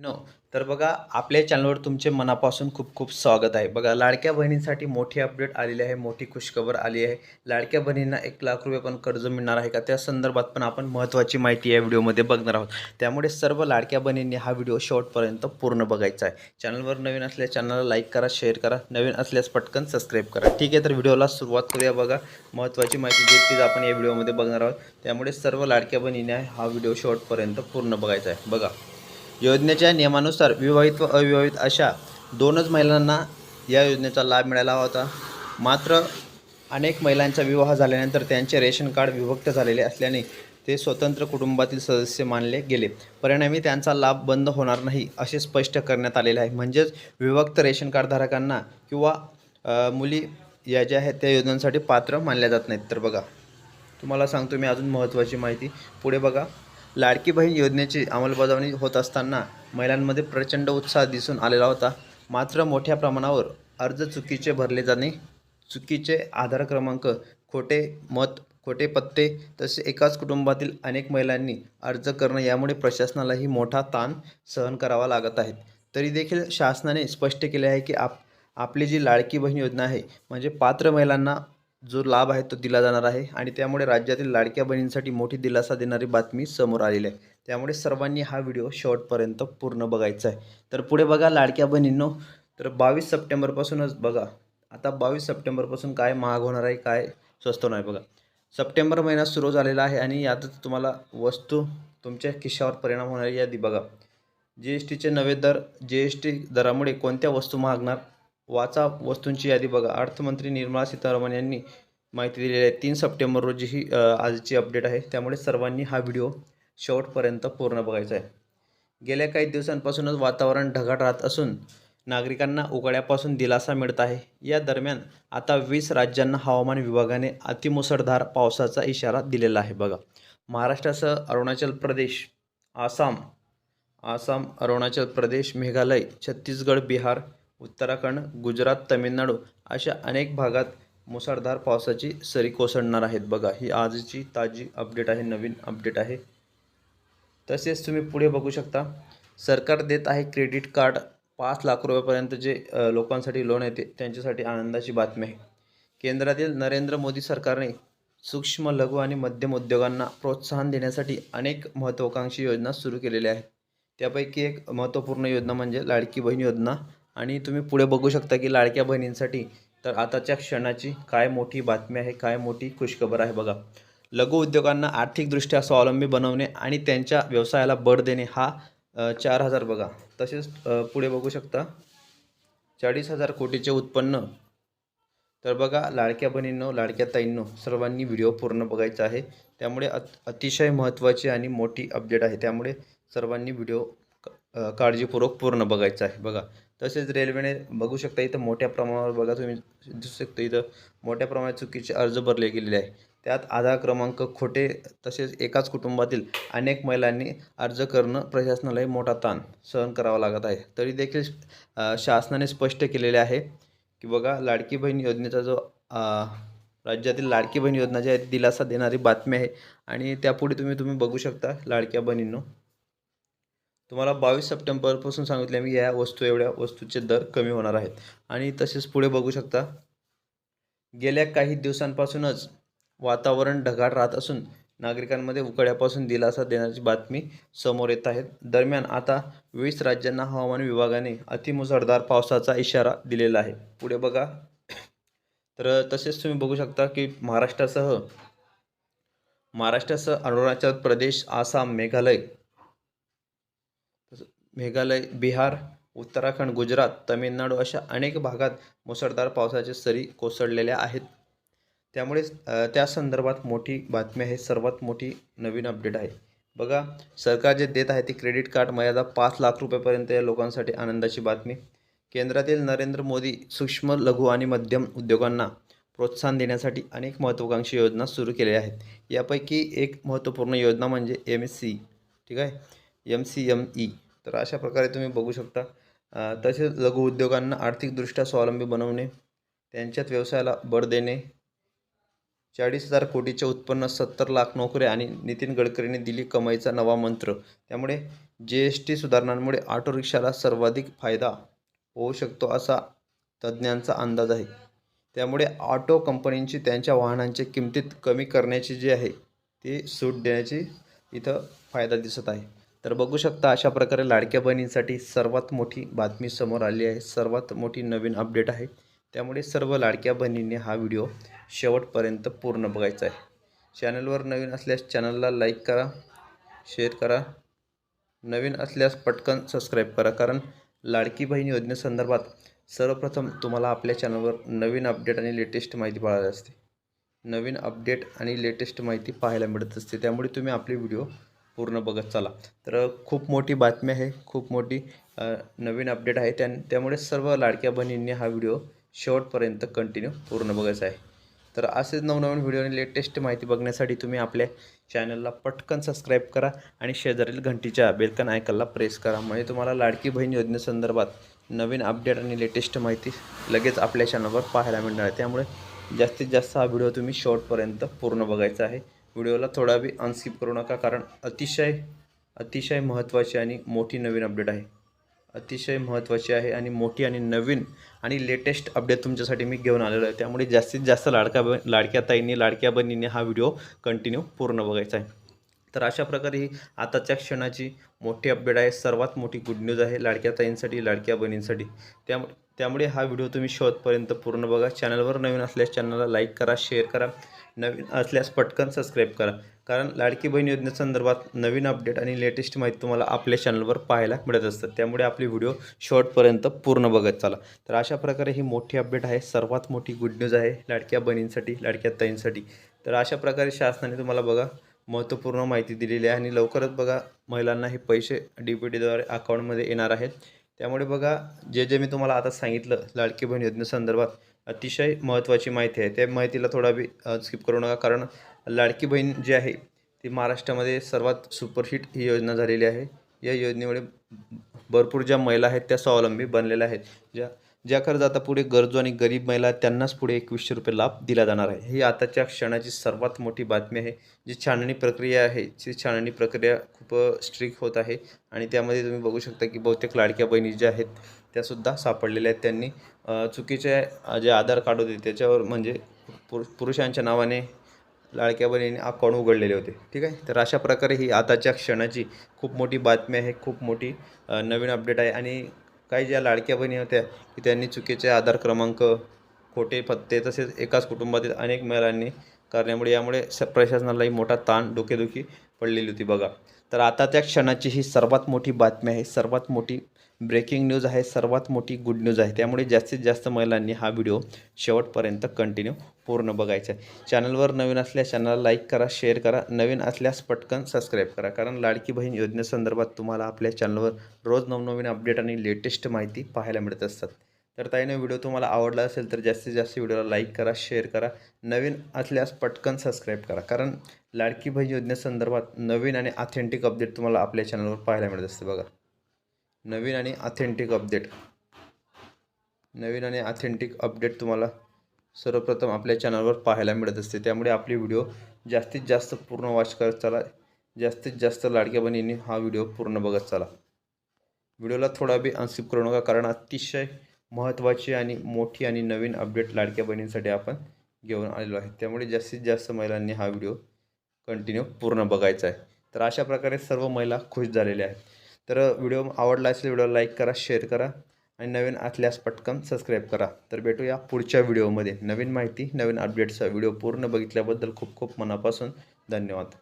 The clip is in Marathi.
नो तर बघा आपल्या चॅनलवर तुमचे मनापासून खूप खूप स्वागत आहे. बघा लाडक्या बहिणींसाठी मोठी अपडेट आलेली आहे मोठी खुशखबर आली आहे. लाडक्या बहिणींना एक लाख रुपये पण कर्ज मिळणार आहे का? त्या संदर्भात पण आपण महत्त्वाची माहिती या व्हिडिओमध्ये बघणार आहोत. त्यामुळे सर्व लाडक्या बहिणींनी हा व्हिडिओ शेवटपर्यंत पूर्ण बघायचा आहे. चॅनलवर नवीन असल्यास चॅनलला लाईक करा शेअर करा. नवीन असल्यास पटकन सबस्क्राईब करा. ठीक आहे तर व्हिडिओला सुरुवात करूया बघा. महत्त्वाची माहिती जी आपण या व्हिडिओमध्ये बघणार आहोत. त्यामुळे सर्व लाडक्या बहिणीने हा व्हिडिओ शेवटपर्यंत पूर्ण बघायचा आहे. बघा. योजनेच्या नियमानुसार विवाहित व अविवाहित अशा दोनच महिलांना या योजनेचा लाभ मिळाला होता. मात्र अनेक महिलांचा विवाह झाल्यानंतर त्यांचे रेशन कार्ड विभक्त झालेले असल्याने ते स्वतंत्र कुटुंबातील सदस्य मानले गेले. परिणामी त्यांचा लाभ बंद होणार नाही असे स्पष्ट करण्यात आलेले आहे. म्हणजेच विभक्त रेशन कार्डधारकांना किंवा मुली या ज्या आहेत त्या योजनांसाठी पात्र मानल्या जात नाहीत. तर बघा तुम्हाला सांगतो मी अजून महत्त्वाची माहिती. पुढे बघा. लाडकी बहीण योजनेची अंमलबजावणी होत असताना महिलांमध्ये प्रचंड उत्साह दिसून आलेला होता. मात्र मोठ्या प्रमाणावर अर्ज चुकीचे भरले जाणे चुकीचे आधार क्रमांक खोटे मत खोटे पत्ते तसे एकाच कुटुंबातील अनेक महिलांनी अर्ज करणं यामुळे प्रशासनालाही मोठा ताण सहन करावा लागत आहे. तरी देखील शासनाने स्पष्ट केले आहे की आप आपली जी लाडकी बहीण योजना आहे म्हणजे पात्र महिलांना जो लाभ आहे तो दिला जाणार आहे आणि त्यामुळे राज्यातील लाडक्या बहिणींसाठी मोठी दिलासा देणारी बातमी समोर आलेली आहे. त्यामुळे सर्वांनी हा व्हिडिओ शॉर्टपर्यंत पूर्ण बघायचा आहे. तर पुढे बघा लाडक्या बहिणींनो. तर बावीस सप्टेंबरपासूनच बघा. आता बावीस सप्टेंबरपासून काय महाग होणार आहे काय स्वस्त होणार आहे बघा. सप्टेंबर महिना सुरू झालेला आहे आणि यातच तुम्हाला वस्तू तुमच्या खिशावर परिणाम होणारी यादी बघा. जी एस टीचे नवे दर जी एस टी दरामुळे कोणत्या वस्तू महागणार वाचा वस्तूंची यादी बघा. अर्थमंत्री निर्मला सीतारामन यांनी माहिती दिलेली आहे. तीन सप्टेंबर रोजी ही आजची अपडेट आहे. त्यामुळे सर्वांनी हा व्हिडिओ शेवटपर्यंत पूर्ण बघायचा आहे. गेल्या काही दिवसांपासूनच वातावरण ढगाळ राहत असून नागरिकांना उकाड्यापासून दिलासा मिळत आहे. या दरम्यान आता वीस राज्यांना हवामान विभागाने अतिमुसळधार पावसाचा इशारा दिलेला आहे बघा. महाराष्ट्रासह अरुणाचल प्रदेश आसाम आसाम अरुणाचल प्रदेश मेघालय छत्तीसगड बिहार उत्तराखंड गुजरात तमिळनाडू अशा अनेक भागात मुसळधार पावसाची सरी कोसळणार आहेत. बघा ही आजची ताजी अपडेट आहे नवीन अपडेट आहे. तसेच तुम्ही पुढे बघू शकता सरकार देत आहे क्रेडिट कार्ड. पाच लाख रुपयापर्यंत जे लोकांसाठी लोन येते त्यांच्यासाठी आनंदाची बातमी आहे. केंद्रातील नरेंद्र मोदी सरकारने सूक्ष्म लघु आणि मध्यम उद्योगांना प्रोत्साहन देण्यासाठी अनेक महत्त्वाकांक्षी योजना सुरू केलेल्या आहेत. त्यापैकी एक महत्त्वपूर्ण योजना म्हणजे लाडकी बहीण योजना. आणि तुम्ही पुढे बघू शकता की लाडक्या बहिणींसाठी तर आताच्या क्षणाची काय मोठी बातमी आहे काय मोठी खुशखबर आहे बघा. लघु उद्योगांना आर्थिकदृष्ट्या स्वावलंबी बनवणे आणि त्यांच्या व्यवसायाला बळ देणे हा चार हजार बघा. तसेच पुढे बघू शकता. चाळीस हजार कोटीचे उत्पन्न. तर बघा लाडक्या बहिणींनो लाडक्या ताईंनो सर्वांनी व्हिडिओ पूर्ण बघायचा आहे. त्यामुळे अत अतिशय महत्त्वाची आणि मोठी अपडेट आहे. त्यामुळे सर्वांनी व्हिडिओ काळजीपूर्वक पूर्ण बघायचा आहे बघा. तसेच रेल्वेने बघू शकता इथं मोठ्या प्रमाणावर बघा तुम्ही दिसू शकता इथं मोठ्या प्रमाणात चुकीचे अर्ज भरले गेलेले आहे. त्यात आधार क्रमांक खोटे तसेच एकाच कुटुंबातील अनेक महिलांनी अर्ज करणं प्रशासनालाही मोठा ताण सहन करावा लागत आहे. तरी देखील शासनाने स्पष्ट केलेले आहे की बघा लाडकी बहीण योजनेचा जो राज्यातील लाडकी बहीण योजना जी आहे दिलासा देणारी बातमी आहे. आणि त्यापुढे तुम्ही तुम्ही बघू शकता लाडक्या बहिणींनो. तुम्हाला बावीस सप्टेंबरपासून सांगितले मी या वस्तू एवढ्या वस्तूचे दर कमी होणार आहेत. आणि तसेच पुढे बघू शकता गेल्या काही दिवसांपासूनच वातावरण ढगाळ राहत असून नागरिकांमध्ये उकड्यापासून दिलासा देण्याची बातमी समोर येत आहेत दरम्यान आता वीस राज्यांना हवामान विभागाने अतिमुसळधार पावसाचा इशारा दिलेला आहे. पुढे बघा. तर तसेच तुम्ही बघू शकता की महाराष्ट्रासह महाराष्ट्रासह अरुणाचल प्रदेश आसाम मेघालय मेघालय बिहार उत्तराखंड गुजरात तमिळनाडू अशा अनेक भागात मुसळधार पावसाच्या सरी कोसळलेल्या आहेत. त्यामुळे त्या संदर्भात मोठी बातमी आहे. सर्वात मोठी नवीन अपडेट आहे. बघा सरकार जे देत आहे ते क्रेडिट कार्ड मर्यादा पाच लाख रुपयेपर्यंत या लोकांसाठी आनंदाची बातमी. केंद्रातील नरेंद्र मोदी सूक्ष्म लघु आणि मध्यम उद्योगांना प्रोत्साहन देण्यासाठी अनेक महत्त्वाकांक्षी योजना सुरू केलेल्या आहेत. यापैकी एक महत्त्वपूर्ण योजना म्हणजे एम एस सी ठीक आहे? एम सी एम ई तर अशा प्रकारे तुम्ही बघू शकता. तसेच लघुउद्योगांना आर्थिकदृष्ट्या स्वावलंबी बनवणे त्यांच्यात व्यवसायाला बळ देणे चाळीस हजार कोटीचे उत्पन्न सत्तर लाख नोकऱ्या आणि नितीन गडकरींनी दिली कमाईचा नवा मंत्र. त्यामुळे जी एस टी सुधारणांमुळे ऑटो रिक्षाला सर्वाधिक फायदा होऊ शकतो असा तज्ज्ञांचा अंदाज आहे. त्यामुळे ऑटो कंपनींची त्यांच्या वाहनांच्या किमतीत कमी करण्याची जी आहे ती सूट देण्याची इथं फायदा दिसत आहे. तर बघू शकता अशा प्रकारे लाडक्या बहिणींसाठी सर्वात मोठी बातमी समोर आली आहे. सर्वात मोठी नवीन अपडेट आहे. त्यामुळे सर्व लाडक्या बहिणींनी हा व्हिडिओ शेवटपर्यंत पूर्ण बघायचा आहे. चॅनलवर नवीन असल्यास चॅनलला लाईक करा शेअर करा. नवीन असल्यास पटकन सबस्क्राईब करा. कारण लाडकी बहीण योजनेसंदर्भात सर्वप्रथम तुम्हाला आपल्या चॅनलवर नवीन अपडेट आणि लेटेस्ट माहिती पाहायला असते. नवीन अपडेट आणि लेटेस्ट माहिती पाहायला मिळत असते. त्यामुळे तुम्ही आपले व्हिडिओ पूर्ण बघत चला. तर खूप मोठी बातमी आहे खूप मोठी नवीन अपडेट आहे. त्या त्यामुळे सर्व लाडक्या बहिणींनी हा व्हिडिओ शेवटपर्यंत कंटिन्यू पूर्ण बघायचा आहे. तर असेच नवनवीन व्हिडिओ आणि लेटेस्ट माहिती बघण्यासाठी तुम्ही आपल्या चॅनलला पटकन सबस्क्राईब करा आणि शेजारील घंटीच्या बेलकन आयकनला प्रेस करा. म्हणजे तुम्हाला लाडकी बहीण योजनेसंदर्भात नवीन अपडेट आणि लेटेस्ट माहिती लगेच आपल्या चॅनलवर पाहायला मिळणार आहे. त्यामुळे जास्तीत जास्त हा व्हिडिओ तुम्ही शॉर्टपर्यंत पूर्ण बघायचा आहे. व्हिडिओला थोडा बी अनस्किप करू नका कारण अतिशय अतिशय महत्त्वाची आणि मोठी नवीन अपडेट आहे. अतिशय महत्त्वाची आहे आणि मोठी आणि नवीन आणि लेटेस्ट अपडेट तुमच्यासाठी मी घेऊन आलेलो आहे. त्यामुळे जास्तीत जास्त लाडका ब लाडक्या ताईंनी लाडक्या बहिणींनी हा व्हिडिओ कंटिन्यू पूर्ण बघायचा आहे. तर अशा प्रकारे ही आताच्या क्षणाची मोठी अपडेट आहे. सर्वात मोठी गुड न्यूज आहे लाडक्या ताईंसाठी लाडक्या बहिणींसाठी. त्यामुळे त्यामुळे हा व्हिडिओ तुम्ही शेवटपर्यंत पूर्ण बघा. चॅनलवर नवीन असल्यास चॅनलला लाईक करा शेअर करा. नवीन असल्यास पटकन सबस्क्राईब करा. कारण लाडकी बहीण योजनेसंदर्भात नवीन अपडेट आणि लेटेस्ट माहिती तुम्हाला आपल्या चॅनलवर पाहायला मिळत असतात. त्यामुळे आपली व्हिडिओ शॉर्टपर्यंत पूर्ण बघत चाला. तर अशा प्रकारे ही मोठी अपडेट आहे. सर्वात मोठी गुड न्यूज आहे लाडक्या बहिणींसाठी लाडक्या ताईंसाठी. तर अशा प्रकारे शासनाने तुम्हाला बघा महत्त्वपूर्ण माहिती दिलेली आहे. आणि लवकरच बघा महिलांना हे पैसे डी पी टीद्वारे अकाउंटमध्ये येणार आहेत. त्यामुळे बघा जे जे मी तुम्हाला आता सांगितलं लाडकी बहीण योजनेसंदर्भात अतिशय महत्त्वाची माहिती आहे. त्या माहितीला थोडा बी स्किप करू नका कारण लाडकी बहीण जी आहे ती महाराष्ट्रामध्ये सर्वात सुपरहिट ही योजना झालेली आहे. या योजनेमुळे भरपूर ज्या महिला आहेत त्या स्वावलंबी बनलेल्या आहेत. ज्या ज्या खरंच आता पुढे गरजू आणि गरीब महिला त्यांनाच पुढे एकवीसशे रुपये लाभ दिला जाणार आहे. ही आताच्या क्षणाची सर्वात मोठी बातमी आहे जी छाननी प्रक्रिया आहे. ती छाननी प्रक्रिया खूप स्ट्रिक होत आहे आणि त्यामध्ये तुम्ही बघू शकता की बहुतेक लाडक्या बहिणी ज्या आहेत त्यासुद्धा सापडलेल्या आहेत त्यांनी. चुकीचे जे आधार कार्ड होते त्याच्यावर म्हणजे पुर पुरुषांच्या नावाने लाडक्या बहिणीने अकाउंट उघडलेले होते. ठीक आहे? तर अशा प्रकारे ही आताच्या क्षणाची खूप मोठी बातमी आहे खूप मोठी नवीन अपडेट आहे आणि काही ज्या लाडक्या बहिणी होत्या की त्यांनी चुकीचे आधार क्रमांक खोटे पत्ते तसेच एकाच कुटुंबातील अनेक महिलांनी करण्यामुळे यामुळे स प्रशासनालाही मोठा ताण डोकेदुखी पडलेली होती बघा. तर आता त्या क्षणाची ही सर्वात मोठी बातमी आहे सर्वात मोठी ब्रेकिंग न्यूज आहे सर्वात मोठी गुड न्यूज आहे. त्यामुळे जास्तीत जास्त महिलांनी हा व्हिडिओ शेवटपर्यंत कंटिन्यू पूर्ण बघायचा आहे. चॅनलवर नवीन असल्यास चॅनलला लाईक करा शेअर करा. नवीन असल्यास पटकन सबस्क्राईब करा. कारण लाडकी बहीण योजनेसंदर्भात तुम्हाला आपल्या चॅनलवर रोज नवनवीन अपडेट आणि लेटेस्ट माहिती पाहायला मिळत असतात. तर ताईने व्हिडिओ तुम्हाला आवडला असेल तर जास्तीत जास्त व्हिडिओला लाईक करा शेअर करा. नवीन असल्यास पटकन सबस्क्राईब करा. कारण लाडकी बहीण योजनेसंदर्भात नवीन आणि ऑथेंटिक अपडेट तुम्हाला आपल्या चॅनलवर पाहायला मिळत असते बघा. नवीन आणि ऑथेंटिक अपडेट नवीन आणि ऑथेंटिक अपडेट तुम्हाला सर्वप्रथम आपल्या चॅनलवर पाहायला मिळत असते. त्यामुळे आपली व्हिडिओ जास्तीत जास्त पूर्ण वॉच करत चला. जास्तीत जास्त लाडक्या बहिणींनी हा व्हिडिओ पूर्ण बघत चला. व्हिडिओला थोडा बी अनस्किप करू नका कारण अतिशय महत्त्वाची आणि मोठी आणि नवीन अपडेट लाडक्या बहिणींसाठी आपण घेऊन आलेलो आहे. त्यामुळे जास्तीत जास्त महिलांनी हा व्हिडिओ कंटिन्यू पूर्ण बघायचा आहे. तर अशा प्रकारे सर्व महिला खुश झालेल्या आहेत. तर व्हिडिओ आवडला असेल व्हिडिओ लाईक करा शेअर करा आणि नवीन असल्यास पटकन सबस्क्राईब करा. तर भेटूया पुढच्या व्हिडिओमध्ये. नवीन माहिती नवीन अपडेट्सचा व्हिडिओ पूर्ण बघितल्याबद्दल खूप खूप मनापासून धन्यवाद.